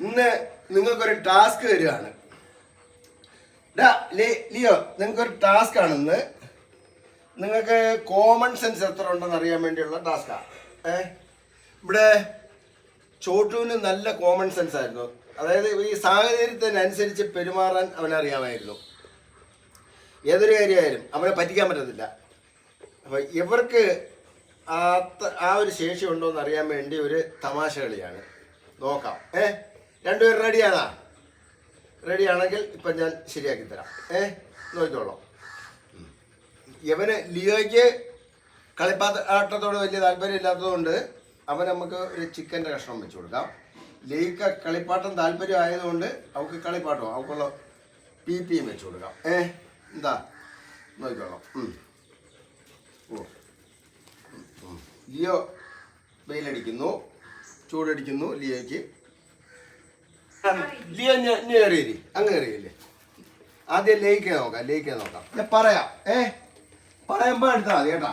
ഇന്ന് നിങ്ങൾക്കൊരു ടാസ്ക് ലി- ലിയോ നിങ്ങൾക്കൊരു ടാസ്ക് ആണ് ഇന്ന്. നിങ്ങൾക്ക് കോമൺ സെൻസ് എത്ര ഉണ്ടെന്ന് അറിയാൻ വേണ്ടിയുള്ള ടാസ്ക്കാണ് ഏ? ഇവിടെ ചോട്ടുവിന് നല്ല കോമൺ സെൻസ് ആയിരുന്നു. അതായത് ഈ സാഹചര്യത്തിനനുസരിച്ച് പെരുമാറാൻ അവനറിയാമായിരുന്നു ഏതൊരു കാര്യമായാലും അവനെ പറ്റിക്കാൻ പറ്റത്തില്ല. അപ്പം ഇവർക്ക് ആ ഒരു ശേഷി ഉണ്ടോ എന്ന് അറിയാൻ വേണ്ടി ഒരു തമാശ കളിയാണ് നോക്കാം. ഏ? രണ്ടുപേരും റെഡിയാണാ റെഡിയാണെങ്കിൽ ഇപ്പം ഞാൻ ശരിയാക്കി തരാം. ഏ? നോക്കിക്കോളാം. ഇവന് ലിയോയ്ക്ക് കളിപ്പാത്ത ആട്ടത്തോട് വലിയ താല്പര്യം ഇല്ലാത്തതുകൊണ്ട് അവൻ നമുക്ക് ഒരു ചിക്കന്റെ കഷ്ണം വെച്ച് കൊടുക്കാം. ലിയ്ക്ക് കളിപ്പാട്ടം താല്പര്യം ആയതുകൊണ്ട് അവൾക്ക് കളിപ്പാട്ടം അവൾക്കുള്ള പി പിയും വെച്ച് കൊടുക്കാം. ഏ? എന്താ? നോക്കിക്കോളാം. ഓ. ലിയോ വെയിലടിക്കുന്നു ചൂടടിക്കുന്നു ലിയോയ്ക്ക്. ലിയോ നീ കയറിയിരി അങ്ങ് കയറിയില്ലേ ആദ്യം ലയിക്കാൻ നോക്കാം ലയിക്കാൻ നോക്കാം. ഞാൻ പറയാം ഏ? പറയുമ്പോ എടുത്താൽ മതി കേട്ടാ.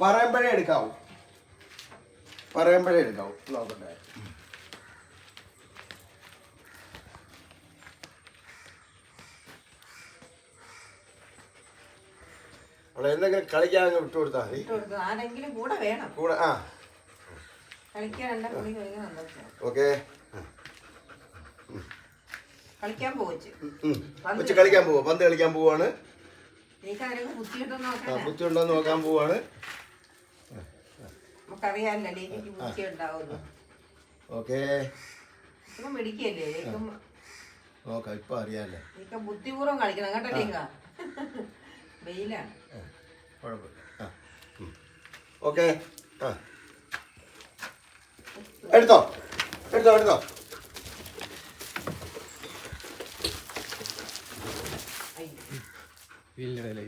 പറയുമ്പോഴേ എടുക്കാവൂ. പറയുമ്പോഴേ എടുക്കാവൂ. നോക്കട്ടെ അവിടെ എന്തെങ്കിലും കളിക്കാൻ വിട്ടു കൊടുത്താൽ മതി. കൂടെ ആ. ഓക്കെ. കളിക്കാൻ കളിക്കാൻ പോവാ? പന്ത് കളിക്കാൻ പോവാണ്. ബുദ്ധിയുണ്ടോ നോക്കാൻ പോവാണ്. ഓക്കെ. നോക്കാം ഇപ്പൊ അറിയാല്ലേ ബുദ്ധിപൂർവം കളിക്കണം കേട്ടോ ലേഖ വെയിലാണ്. കുഴപ്പമില്ല. ആ ഓക്കെ. ആ. എടുത്തോ? എടുത്തോ എടുത്തോ? ഇന്നലെ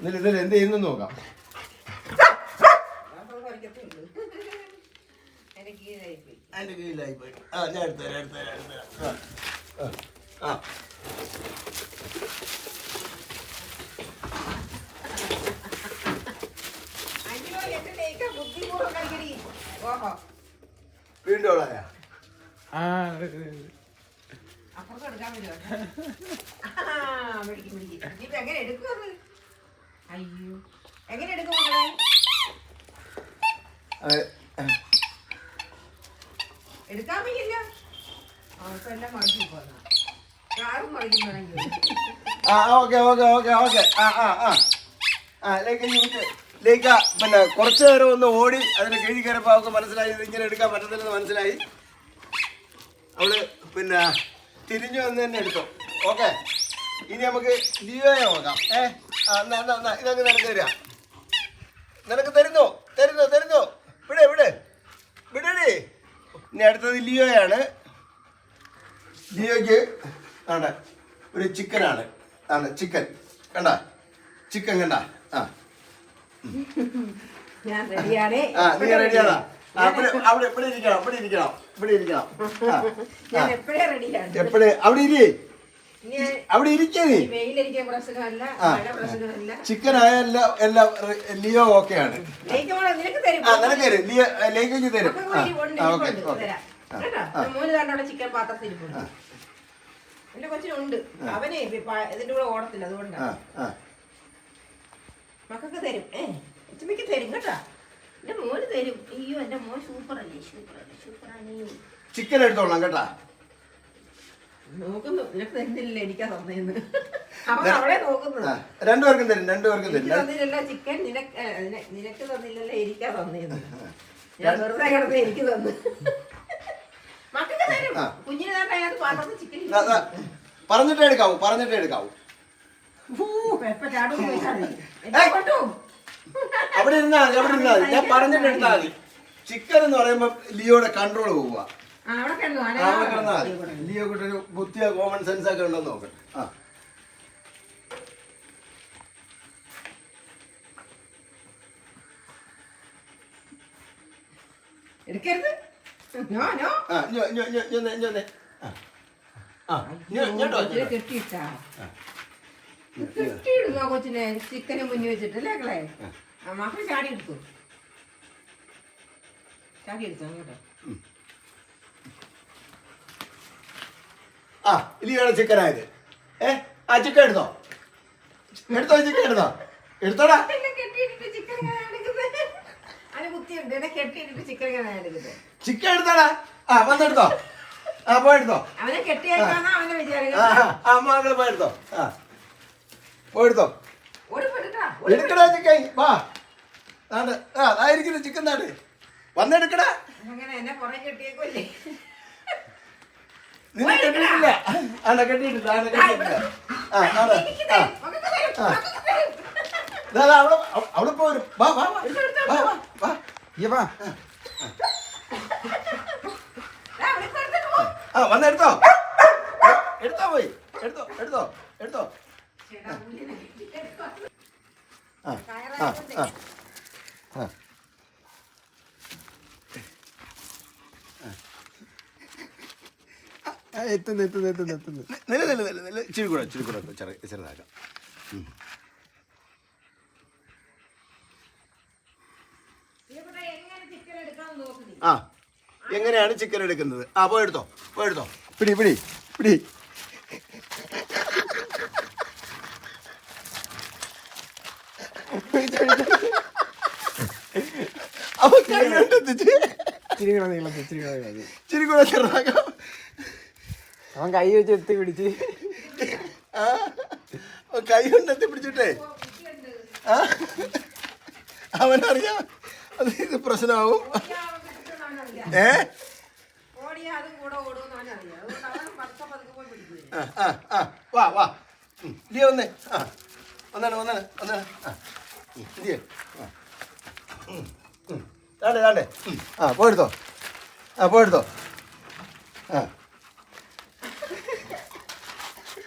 ഇന്നലെ എന്ത് ചെയ്യുന്നു നോക്കാം. അതിന്റെ കീഴിലായി പോയി. ആ ഞാൻ എടുത്തുതരാം എടുത്തുതരാം എടുത്തുതരാം ആ, ആ. ആ. വീണ്ടും ഉള്ളതാ അപ്പുറത്ത് എടുക്കാൻ പറ്റുമോ? എങ്ങനെ എടുക്കും അത് അയ്യോ. എങ്ങനെ എടുക്കും മക്കളെ എടുക്കാൻ പറ്റില്ല മറിച്ചു കാറും ആ ഓക്കെ ഓക്കെ ഓക്കെ ഓക്കെ. ആ ആ ആ. ആ ലേക്ക് യൂസ് ലേക്ക പിന്നെ കുറച്ച് നേരം ഒന്ന് ഓടി അതിന് കീഴി കയറിയപ്പോൾ അവൾക്ക് മനസ്സിലായി ഇത് ഇങ്ങനെ എടുക്കാൻ പറ്റത്തില്ലെന്ന് മനസ്സിലായി. അവൾ പിന്നെ തിരിഞ്ഞു വന്ന് തന്നെ എടുത്തു ഓക്കെ. ഇനി നമുക്ക് ലിയോയെ നോക്കാം. ഏ? ഇതങ്ങ് നിനക്ക് തരിക നിനക്ക് തരുന്നു? തരുന്നു തരുന്നു? ഇവിടെ ഇവിടെ വിടടി. ഇനി അടുത്തത് ലിയോയാണ്. ലിയോയ്ക്ക് ആണ് ഒരു ചിക്കനാണ്. ആണ് ചിക്കൻ. കണ്ട? ചിക്കൻ കണ്ട? ആ. ഞാൻ റെഡിയാണേ. ആ നീ റെഡിയാണോ അവിടെ ഇവിടെ ഇരിക്കണം ഇവിടെ ഇരിക്കണം ഇവിടെ ഇരിക്കണം. ഞാൻ എപ്പോഴേ? അവിടെ ഇരി. അവിടെ ഇരിക്കേ ചിക്കൻ ആയ എല്ലാം ലിയോ ഓക്കെ ആണ് നിനക്ക് തരും. ലിയോ ലേക്ക് ഓക്കെ ഓക്കെ. മൂന്ന് കണ്ടോടെ ചിക്കൻ പാത്രത്തിൽ ഇരിപ്പുണ്ട്. എന്റെ കൊച്ചിനുണ്ട്. അവനെ ഇതിന്റെ കൂടെ ഓടത്തില്ല അതുകൊണ്ടാണ് മക്കൾക്ക് തരും. ഏ തരും കേട്ടാ? എന്റെ മോന് തരും. അയ്യോ എന്റെ മോൻ സൂപ്പറാണ്. ചിക്കൻ എടുത്തോളാം കേട്ടാ. നോക്കുന്നു. നിനക്ക് തരുന്നില്ല എനിക്കാ തന്നേന്ന്. അവൻ അവളെ നോക്കുന്നു. ആ രണ്ടുപേർക്കും തരും രണ്ടുപേർക്കും തരും. തന്നില്ലല്ലോ ചിക്കൻ നിനക്ക് നിനക്ക് തന്നില്ലല്ലോ എനിക്കാ തന്നേന്ന്. ഞാൻ വെറുതെ കിടന്ന് എനിക്ക് തന്നു. മക്കൾക്ക് തരും. ആ. കുഞ്ഞിന് തന്നെ അതിനകത്ത് പാത്രത്തിൽ ചിക്കൻ പറഞ്ഞിട്ടേ എടുക്കാവൂ പറഞ്ഞിട്ടേ എടുക്കാവൂ. അവിടെ ഇരുന്നാ മതി അവിടെ ഇരുന്നാ മതി. ഞാൻ പറഞ്ഞിട്ട് എടുത്താൽ മതി. ചിക്കൻ എന്ന് പറയുമ്പോ ലിയോടെ കൺട്രോൾ പോവുക. ലിയോ കുട്ടൊരു ബുദ്ധിയോ കോമൺ സെൻസ് ഒക്കെ ഉണ്ടെന്ന് നോക്കട്ടെ ആ. എടുക്കരുത്. No no. ആ ഞോ ഞോ ഞോ ഞോ ഞോ ഞോ ആ. ഞോ ഇതിൽ കെട്ടിയിട്ടാ. കെട്ടിയിടുന്നോ കൊച്ചിനെ? ചിക്കനെ മുന്നിൽ വെച്ചിട്ട് അല്ലേ മക്കൾ ചാടി എടുത്തു. ചാടി എടുത്തു അങ്ങോട്ടോ. ആ ഇതിയാണ് ചിക്കനായത്. ഏ ആ ചിക്കൻ എടുത്തോ? എടുത്തോ ചിക്കൻ എടുത്തോ? എടുത്തോടാ. ചിക്കൻ എടുത്തോടാ. ആ വന്നെടുത്തോ ആ പോയെടുത്തോ ആ. മകൾ പോയെടുത്തോ ആ പോയെടുത്തോ എടുക്കടാ ചിക്കൻ. വാ. നാട് ആ ആയിരിക്കുന്നു ചിക്കൻ നാട്. വന്നെടുക്കടാ. എന്നെ പുറകെ കെട്ടിയേക്കുമല്ലേ നിന്നെ കെട്ടിയിട്ടില്ല. ആണ്ട കെട്ടിയിട്ടില്ല ആണ്ട കെട്ടിയിട്ടില്ല. ആ നാട് ആ ദാ, അവിടെ അവിടെ പോരും വാ വാ വാ. വാ വാ. ഇയ്യ വാ. ആ വന്നെടുത്തോ എടുത്തോ പോയി. എടുത്തോ എടുത്തോ എടുത്തോ. ആ ആ ആ. ആ. എത്തുന്നു എത്തുന്നു എത്തുന്നു എത്തുന്നു. നില നില നില നില. ഇച്ചിരി കൂടെ ഇച്ചിരി കൂടെ ചെറു ചെറുതാക്കാം. ആ എങ്ങനെയാണ് ചിക്കൻ എടുക്കുന്നത്? ആ പോയി എടുത്തോ പോയി എടുത്തോ. പിടി പിടി പിടി. അപ്പൊ കൈ കൊണ്ടെത്തിച്ച്. ചിരി കൂടെ നീളം ചിരി കൂടെ ചെറുതാക്കാം. അവൻ കൈ വെച്ച് എത്തി പിടിച്ച്. ആ? അവൻ എത്തി പിടിച്ചിട്ടേ? ആ? അവനറിയാം അത് ഇത് പ്രശ്നമാവും. ഏ? വാ വാ. ലിയോ വന്നേ? ആ. വന്നാണ് വന്നാണ് വന്നാണ് ആ. ദാണ്ടെ. ഉം, ആ പോയെടുത്തോ. ആ പോയെടുത്തോ. ആ.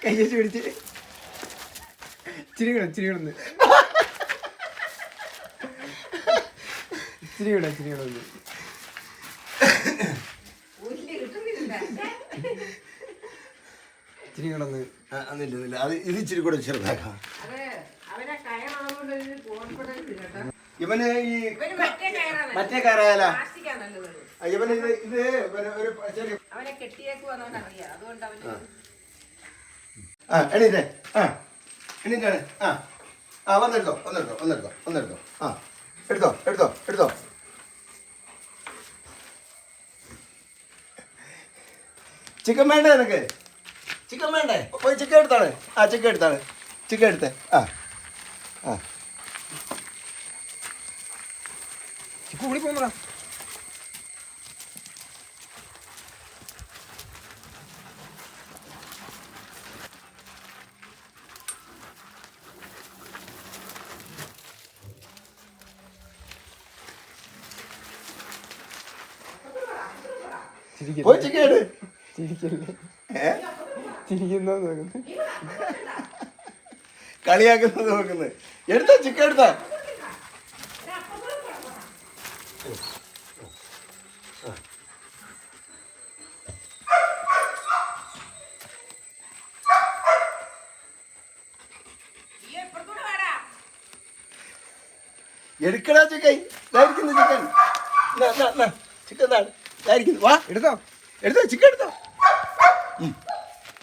കൈ വെച്ച് പിടിച്ച്. ഇച്ചിരി കൂടെ ഇച്ചിരി കൂടെ ഇച്ചിരി കൂടെ ഇച്ചിരി കൂടെ ഒന്ന് ഇച്ചിരി കൂടെ ഒന്ന് എന്നില്ല അത് ഇത് ഇച്ചിരി കൂടെ ചെറുതാക്കാം. ഇവന് ഈ മറ്റേ കയറായാലോ? ഇവന് ഇത് ഇത് ഒരു ചെറിയ അവനെ കെട്ടിയേക്കുവാന്ന് അവനറിയാം. അതുകൊണ്ട് അവന് ആ എണീറ്റേ ആ. എണീറ്റാണ് ആ. ആ വന്നെടുത്തോ വന്നെടുത്തോ വന്നെടുത്തോ വന്നെടുത്തോ. ആ. എടുത്തോ എടുത്തോ എടുത്തോ. ചിക്കൻ വേണ്ടേ നിനക്ക്? ചിക്കൻ വേണ്ടേ? പോയി ചിക്കൻ എടുത്താണ്. ആ ചിക്കൻ എടുത്താണ്. ചിക്കൻ എടുത്തേ. ആ. ആ. ചിക്കു കൂടി പോകുന്നടാ പോയി ചിരിക്കല്ലേ ചിരിക്കുന്ന കളിയാക്കുന്നത് നോക്കുന്നത്. എടുത്തോ ചിക്കൻ എടുത്തോ. എടുക്കടാ ചിക്കൻ. ഇതായിരിക്കുന്നു ചിക്കൻ. ചിക്കൻ ഇതായിരിക്കുന്നു വാ എടുത്തോ. എടുത്തോ ചിക്കൻ എടുത്തോ.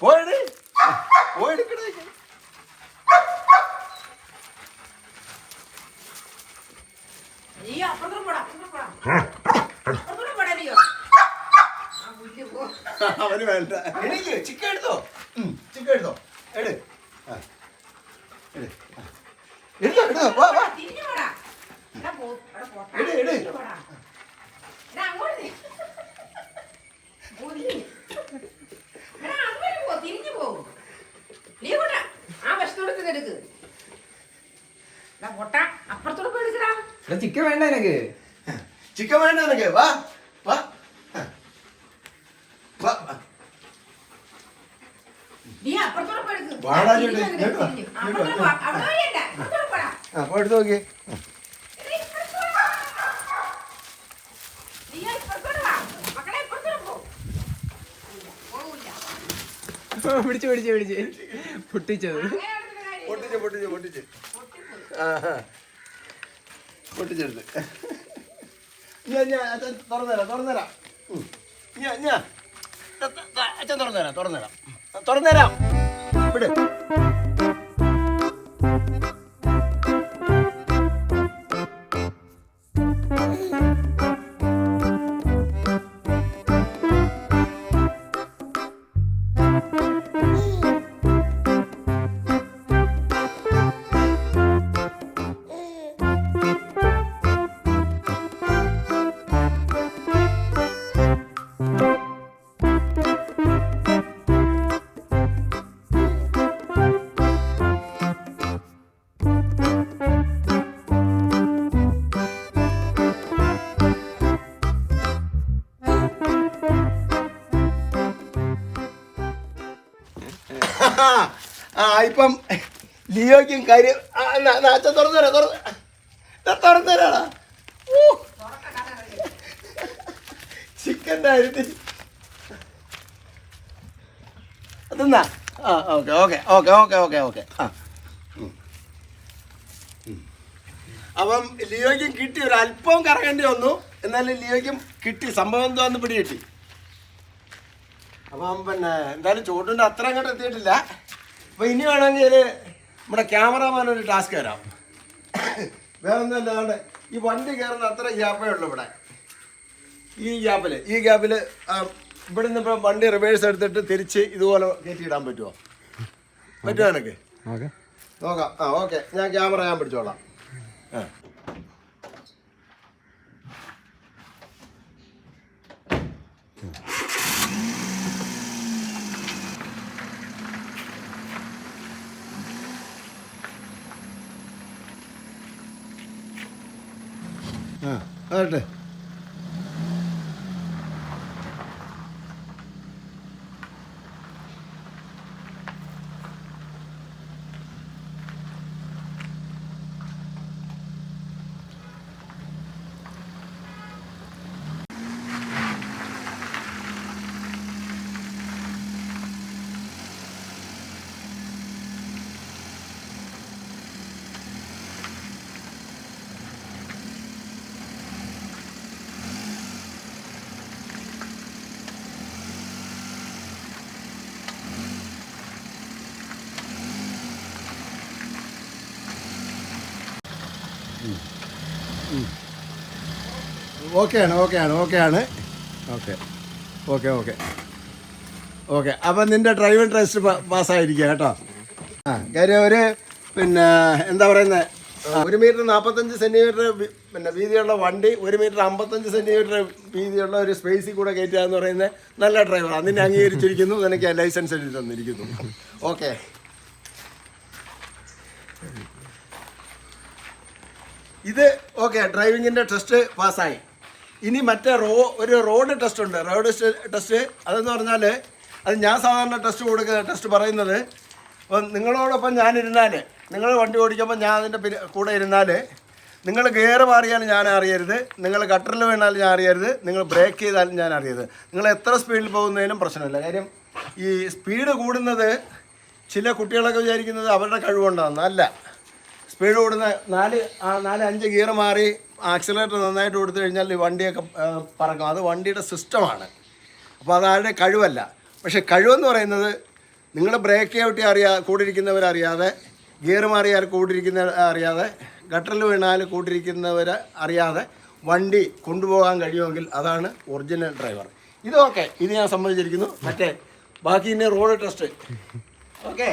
പോയെട് പുല്ല് അവന് വേണ്ട. എനിക്ക് ചിക്കൻ എടുത്തോ ഉം, ചിക്കൻ എടുത്തോ എട് ആ. എട് ആ. എടുത്തോ എടുത്തോ വാ വാ തിരിഞ്ഞു പോടാ എടാ പോ എടാ പോട്ടാ എട്, എട്. തിരിഞ്ഞു പോടാ എടാ അങ്ങോട്ട് തി- പുല്ല്. എടാ അങ്ങോട്ട് പോ തിരിഞ്ഞു പോ നീ പോട്ടാ എടുക്ക്. എടാ പൊട്ടാ അപ്പുറത്തോടെ പോയി എടുക്കടാ. ചിക്കൻ വേണ്ട എനിക്ക് ചിക്കൻ വേണ്ട നിനക്ക്. വാ വാ. ആ. വാ. വാ. നീ അപ്പുറത്തോടെ പോയി എടുക്ക്. വാടാ അപ്പുറത്തോടെ. പോ. അവിടെ വഴിയല്ല അപ്പുറത്തോടെ പോടാ. ആ എടുത്ത് നോക്കിയേ. പിടിച്ച് പിടിച്ച് പിടിച്ച്. പൊട്ടിച്ചത്. പൊട്ടിച്ച് പൊട്ടിച്ച് പൊട്ടിച്ച്. പൊട്ടിച്ചെടുത്ത്. ഞാൻ ഞാൻ അച്ഛൻ തുറന്നുതരാം തുറന്നുതരാം. ഞാൻ ഞാൻ. അച്ഛൻ തുറന്നുതരാം തുറന്നുതരാം തുറന്നുതരാം ഇപ്പം ലിയോയ്ക്കും കാര്യം അച്ഛൻ തുറന്നു തരാം തുറന്നു. തുറന്നു തരാടാ. ചിക്കന്റെ കാര്യത്തിൽ അതെന്നാ? ആ okay okay okay okay okay okay. ആ. അപ്പം ലിയോയ്ക്കും കിട്ടി ഒരു അല്പം കറങ്ങേണ്ടി വന്നു. എന്നാലും ലിയോയ്ക്കും കിട്ടി സംഭവം എന്താന്ന് പിടി കിട്ടി അപ്പം പിന്നെ എന്തായാലും ചൂടിന്റെ അത്ര അങ്ങോട്ട് എത്തിയിട്ടില്ല. അപ്പം ഇനി വേണമെങ്കിൽ നമ്മുടെ ക്യാമറാമാൻ ഒരു ടാസ്ക് തരാം. വേറെ ഒന്നും അല്ലാണ്ട് ഈ വണ്ടി കയറുന്ന അത്ര ഗ്യാപ്പേ ഉള്ളൂ ഇവിടെ. ഈ ഗ്യാപ്പിൽ ഈ ഗ്യാപ്പിൽ ഇവിടെ നിന്ന് ഇപ്പം വണ്ടി റിവേഴ്സ് എടുത്തിട്ട് തിരിച്ച് ഇതുപോലെ കയറ്റിയിടാൻ ഇടാൻ പറ്റുമോ എനിക്ക് നോക്കാം. ആ ഓക്കെ. ഞാൻ ക്യാമറ ഞാൻ പിടിച്ചോളാം. ആ. ആ ഓക്കെയാണ് ഓക്കെയാണ് ഓക്കെയാണ്. Okay okay okay. ഓക്കെ അപ്പം നിന്റെ ഡ്രൈവിംഗ് ടെസ്റ്റ് പാസ്സായിരിക്കുക കേട്ടോ. ആ കാര്യം ഒരു പിന്നെ എന്താ പറയുന്നത് ഒരു മീറ്റർ നാൽപ്പത്തഞ്ച് സെന്റിമീറ്റർ പിന്നെ വീതിയുള്ള വണ്ടി ഒരു മീറ്റർ അമ്പത്തഞ്ച് സെന്റിമീറ്റർ വീതിയുള്ള ഒരു സ്പേസിൽ കൂടെ കയറ്റുക എന്ന് പറയുന്നത് നല്ല ഡ്രൈവർ അതിനെ അംഗീകരിച്ചിരിക്കുന്നു എനിക്ക് ലൈസൻസ് എഴുതി തന്നിരിക്കുന്നു. ഓക്കെ. ഇത് ഓക്കെ ഡ്രൈവിങ്ങിന്റെ ടെസ്റ്റ് പാസ്സായി. ഇനി മറ്റേ റോ ഒരു റോഡ് ടെസ്റ്റ് ഉണ്ട്. റോഡ് ടെസ്റ്റ് അതെന്ന് പറഞ്ഞാൽ അത് ഞാൻ സാധാരണ ടെസ്റ്റ് കൊടുക്കുന്ന ടെസ്റ്റ് പറയുന്നത് അപ്പം നിങ്ങളോടൊപ്പം ഞാനിരുന്നാൽ നിങ്ങൾ വണ്ടി ഓടിക്കുമ്പോൾ ഞാൻ അതിന്റെ കൂടെ ഇരുന്നാൽ നിങ്ങൾ ഗിയർ മാറിയാലും ഞാൻ അറിയരുത്. നിങ്ങൾ ഗട്ടറിൽ വീണാലും ഞാൻ അറിയരുത്. നിങ്ങൾ ബ്രേക്ക് ചെയ്താലും ഞാൻ അറിയരുത്. നിങ്ങൾ എത്ര സ്പീഡിൽ പോകുന്നതിനും പ്രശ്നമില്ല. കാര്യം ഈ സ്പീഡ് കൂടുന്നത് ചില കുട്ടികളൊക്കെ വിചാരിക്കുന്നത് അവരുടെ കഴിവുണ്ടാകുന്ന അല്ല. സ്പീഡ് കൂടുന്ന നാല് നാല് അഞ്ച് ഗിയർ മാറി ആക്സിലേറ്റർ നന്നായിട്ട് കൊടുത്തു കഴിഞ്ഞാൽ വണ്ടിയൊക്കെ പറക്കും. അത് വണ്ടിയുടെ സിസ്റ്റമാണ്. അപ്പോൾ അതാരുടെ കഴിവല്ല. പക്ഷേ കഴിവെന്ന് പറയുന്നത് നിങ്ങൾ ബ്രേക്ക് ഔട്ടി അറിയാ കൂടിയിരിക്കുന്നവരറിയാതെ ഗിയർ മാറിയാൽ കൂടിയിരിക്കുന്ന അറിയാതെ ഗട്ടറിൽ വീണാൽ കൂട്ടിരിക്കുന്നവർ അറിയാതെ വണ്ടി കൊണ്ടുപോകാൻ കഴിയുമെങ്കിൽ അതാണ് ഒറിജിനൽ ഡ്രൈവർ ഇതൊക്കെ ഇത് ഞാൻ സമ്മതിച്ചിരിക്കുന്നു. മറ്റേ ബാക്കി ഇനി റോഡ് ടെസ്റ്റ് ഓക്കെ?